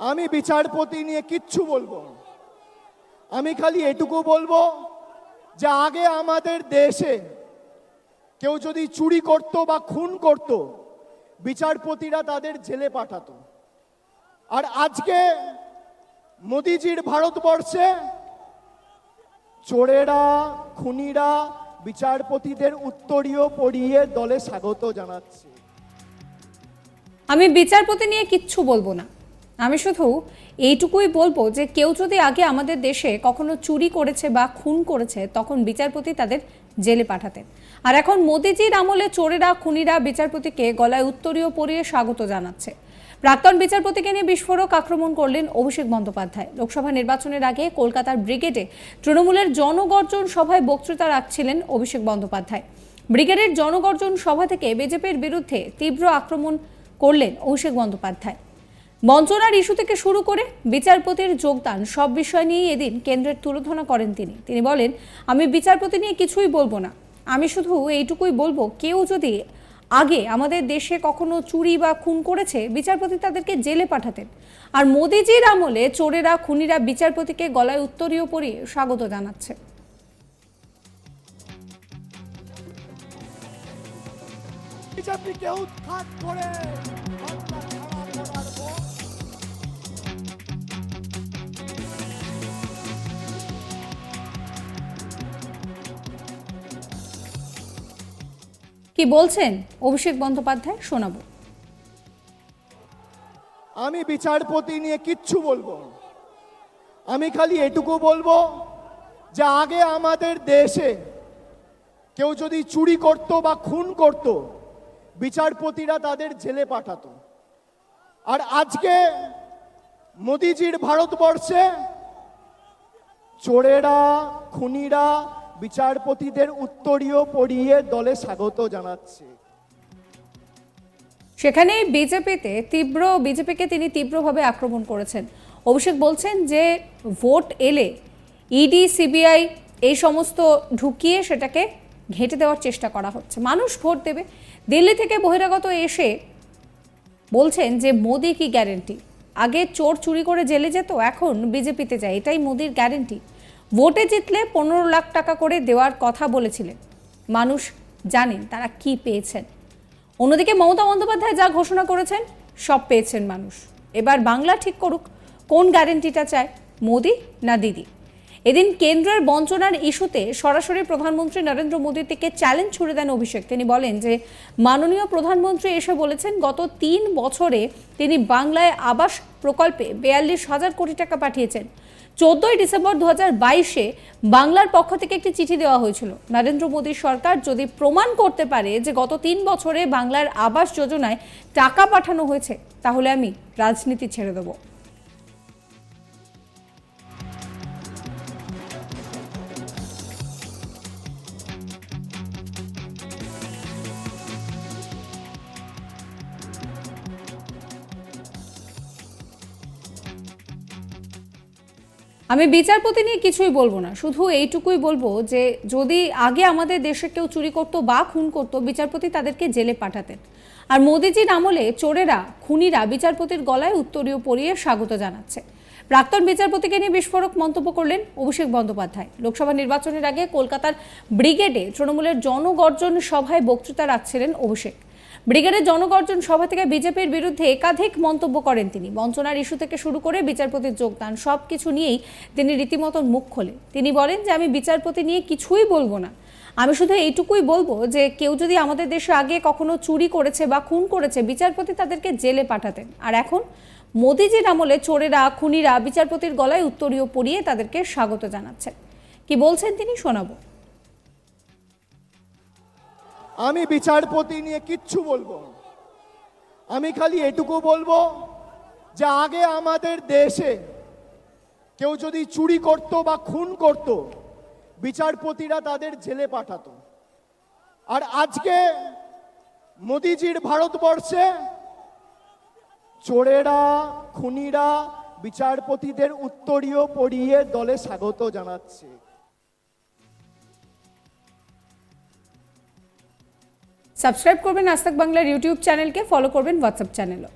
আমি বিচারপতি নিয়ে কিচ্ছু বলব। আমি খালি এটুকু বলব যে আগে আমাদের দেশে কেউ যদি চুরি করত বা খুন করত, বিচারপতিরা তাদের জেলে পাঠাতো। আর আজকে মোদিজির ভারতবর্ষে চোরেরা, খুনিরা বিচারপতিদের উত্তরীয় পড়িয়ে দলে স্বাগত জানাচ্ছে। আমি বিচারপতি নিয়ে কিচ্ছু বলব না। আমি শুধু এইটুকুই বলব যে কেউ যদি আগে আমাদের দেশে কখনো চুরি করেছে বা খুন করেছে, তখন বিচারপতি তাদের জেলে পাঠাতেন। আর এখন মোদিজির আমলে চোরেরা, খুনিরা বিচারপতিকে গলায় উত্তরীয় পরিয়ে স্বাগত জানাচ্ছে। প্রাক্তন বিচারপতিকে নিয়ে বিস্ফোরক আক্রমণ করলেন অভিষেক বন্দ্যোপাধ্যায়। লোকসভা নির্বাচনের আগে কলকাতার ব্রিগেডে তৃণমূলের জনগর্জন সভায় বক্তৃতা রাখছিলেন অভিষেক বন্দ্যোপাধ্যায়। ব্রিগেডের জনগর্জন সভা থেকে বিজেপির বিরুদ্ধে তীব্র আক্রমণ করলেন অভিষেক বন্দ্যোপাধ্যায়। বঞ্চনার ইস্যু থেকে শুরু করে বিচারপতির যোগদান, সব বিষয় নিয়ে এদিন কেন্দ্রের তুলোধনা করেন তিনি। তিনি বলেন, আমি বিচারপতি নিয়ে কিছুই বলব না। আমি শুধু এইটুকুই বলব, কেউ যদি আগে আমাদের দেশে কখনো চুরি বা খুন করেছে, বিচারপতি তাদেরকে জেলে পাঠাতেন। আর মোদিজির আমলে চোরেরা, খুনিরা বিচারপতিকে গলায় উত্তরীয় পরিয়ে স্বাগত জানাচ্ছে। উৎখাত করে কি বলছেন অভিষেক বন্দ্যোপাধ্যায়? শোনাবো। আমি বিচারপতি নিয়ে কিচ্ছু বলব আমি খালি এটুকু বলব যে আগে আমাদের দেশে কেউ যদি চুরি করত বা খুন করত, বিচারপতিরা তাদের জেলে পাঠাতো। আর আজকে মোদিজির ভারতবর্ষে চোরেরা, খুনিরা বিচারপতিদের উত্তরীয় পড়িয়ে দলে স্বাগত জানাচ্ছে। সেখানে বিজেপিতে তীব্র, বিজেপিকে তিনি তীব্রভাবে আক্রমণ করেছেন। অভিষেক বলছেন যে, ভোট এলে ইডি সিবিআই এই সমস্ত ঢুকিয়ে সেটাকে ঘেঁটে দেওয়ার চেষ্টা করা হচ্ছে। মানুষ ভোট দেবে। দিল্লি থেকে বহিরাগত এসে বলছেন যে, মোদি কি গ্যারেন্টি? আগে চোর চুরি করে জেলে যেত, এখন বিজেপিতে যায়। এটাই মোদির গ্যারেন্টি। ভোটে জিতলে পনেরো লাখ টাকা করে দেওয়ার কথা বলেছিলেন। মানুষ জানেন তারা কি পেয়েছেন। অন্যদিকে মমতা বন্দ্যোপাধ্যায় যা ঘোষণা করেছেন, সব পেয়েছেন মানুষ। এবার বাংলা ঠিক করুক, কোন গ্যারেন্টিটা চায়, মোদি না দিদি? এদিন কেন্দ্রের বঞ্চনার ইস্যুতে সরাসরি প্রধানমন্ত্রী নরেন্দ্র মোদীর থেকে চ্যালেঞ্জ ছুড়ে দেন অভিষেক। তিনি বলেন যে, মাননীয় প্রধানমন্ত্রী এসে বলেছেন, গত তিন বছরে তিনি বাংলায় আবাস প্রকল্পে বেয়াল্লিশ হাজার কোটি টাকা পাঠিয়েছেন। চোদ্দই ডিসেম্বর দু বাইশে বাংলার পক্ষ থেকে একটি চিঠি দেওয়া হয়েছিল। নরেন্দ্র মোদী সরকার যদি প্রমাণ করতে পারে যে গত তিন বছরে বাংলার আবাস যোজনায় টাকা পাঠানো হয়েছে, তাহলে আমি রাজনীতি ছেড়ে দেবো। আমি বিচারপতি নিয়ে কিছুই বলব না। শুধু এইটুকুই বলব যে, যদি আগে আমাদের দেশে কেউ চুরি করতো বা খুন করতো, বিচারপতি তাদেরকে জেলে পাঠাতেন। আর মোদিজির আমলে চোরেরা, খুনিরা বিচারপতির গলায় উত্তরীয় পরিয়ে স্বাগত জানাচ্ছে। প্রাক্তন বিচারপতিকে নিয়ে বিস্ফোরক মন্তব্য করলেন অভিষেক বন্দ্যোপাধ্যায়। লোকসভা নির্বাচনের আগে কলকাতার ব্রিগেডে তৃণমূলের জনগর্জন সভায় বক্তৃতা রাখছিলেন অভিষেক। ব্রিগেডের জনগর্জন সভা থেকে বিজেপির বিরুদ্ধে একাধিক মন্তব্য করেন তিনি। বঞ্চনার ইস্যু থেকে শুরু করে বিচারপতির যোগদান সব কিছু নিয়েই তিনি রীতিমতন মুখ খোলেন। তিনি বলেন যে, আমি বিচারপতি নিয়ে কিছুই বলব না। আমি শুধু এইটুকুই বলব যে, কেউ যদি আমাদের দেশে আগে কখনো চুরি করেছে বা খুন করেছে, বিচারপতি তাদেরকে জেলে পাঠাতেন। আর এখন মোদিজির আমলে চোরেরা, খুনিরা বিচারপতির গলায় উত্তরীয় পরিয়ে তাদেরকে স্বাগত জানাচ্ছেন। কি বলছেন তিনি শোনাবো। আমি বিচারপতি নিয়ে কিচ্ছু বলব। আমি খালি এটুকু বলব যে আগে আমাদের দেশে কেউ যদি চুরি করত বা খুন করত, বিচারপতিরা তাদের জেলে পাঠাতো আর আজকে মোদিজির ভারতবর্ষে চোরেরা, খুনিরা, বিচারপতিদের উত্তরীয় পড়িয়ে দলে স্বাগত জানাচ্ছে সাবস্ক্রাইব করবেন আস্তাক বাংলার ইউটিউব চ্যানেলকে ফলো করবেন হোয়াটসঅ্যাপ চ্যানেলও